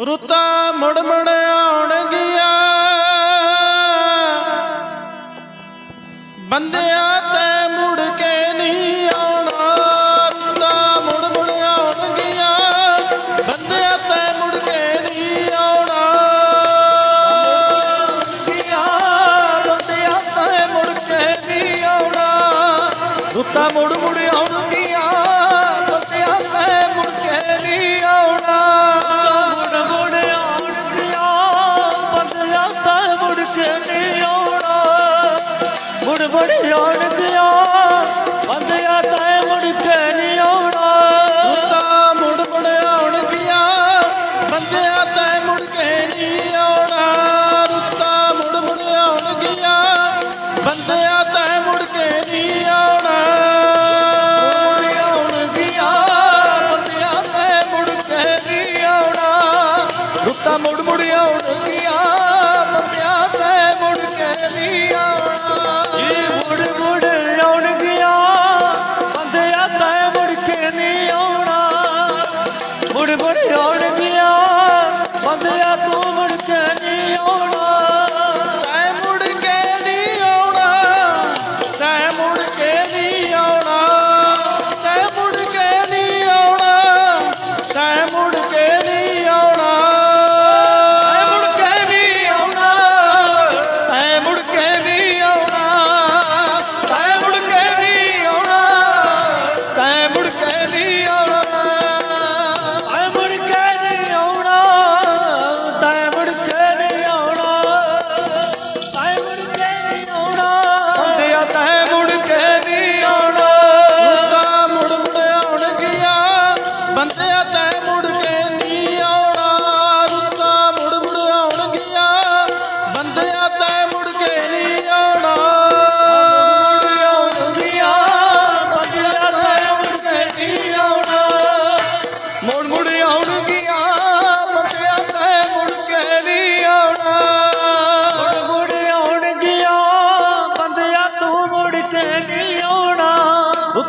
ਰੁੱਤਾਂ ਮੁੜਮਣ ਆਉਣਗੀਆਂ। ਬੰਦਿਆਂ ਤੇ ਮੁੜ ਕੇ ਨਹੀਂ ਆਉਣਾ। ਰੁੱਤਾਂ ਮੁੜਮਣ ਆਉਣਗੀਆਂ। ਬੰਦਿਆਂ ਤੇ ਮੁੜ ਕੇ ਨਹੀਂ ਆਉਣਾ। ਗਿਆ ਬੰਦਿਆਂ ਤੇ ਮੁੜ ਕੇ ਨਹੀਂ ਆਉਣਾ। ਰੁੱਤਾਂ ਮੁੜ ਮੁੜ ਬੜੀ ਰੌਣਕ ਆ ਬੰਦਿਆ ਤੈ ਮੁੜ ਕੇ ਨਹੀਂ ਆਉਣਾ। ਤੂੰ ਤਾਂ ਮੁੜ ਮੁੜ ਆਉਣਗੀਆਂ ਬੰਦਿਆ ਤੈ ਮੁੜ ਕੇ ਨਹੀਂ ਆਉਣਾ। ਰੁੱਤਾ ਮੁੜ ਮੁੜ ਆਉਣਗੀਆਂ ਬੰਦਿਆ ਤੈ ਮੁੜ ਕੇ ਨਹੀਂ ਆਉਣਾ। ਰੁੱਤਾ ਮੁੜ ਮੁੜ ਆਉਣਗੀਆਂ ਬੰਦਿਆ ਤੈ ਮੁੜ ਕੇ ਨਹੀਂ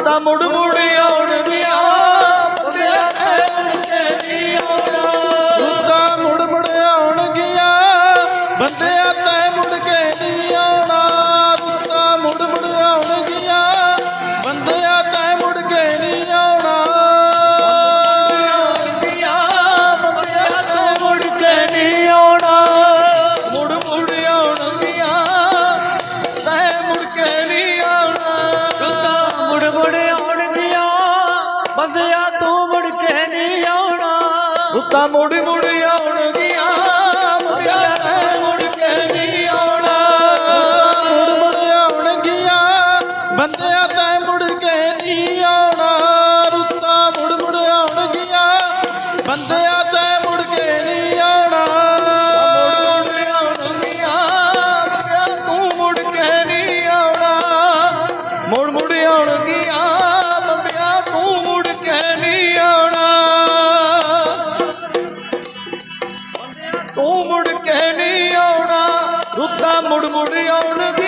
తమ్ముడు ముడియో ਤਾਂ ਮੁੜ ਮੁੜ ਆਉਣਗੀਆਂ ਮੁਟਿਆਰਾਂ ਮੁੜ ਕੇ ਨਹੀਂ ਆਉਣਾ। ਮੁੜ ਮੁੜ ਆਉਣਗੀਆਂ ਬੰਦੇ ਮੁੜ ਮੁੜ ਆਉਣ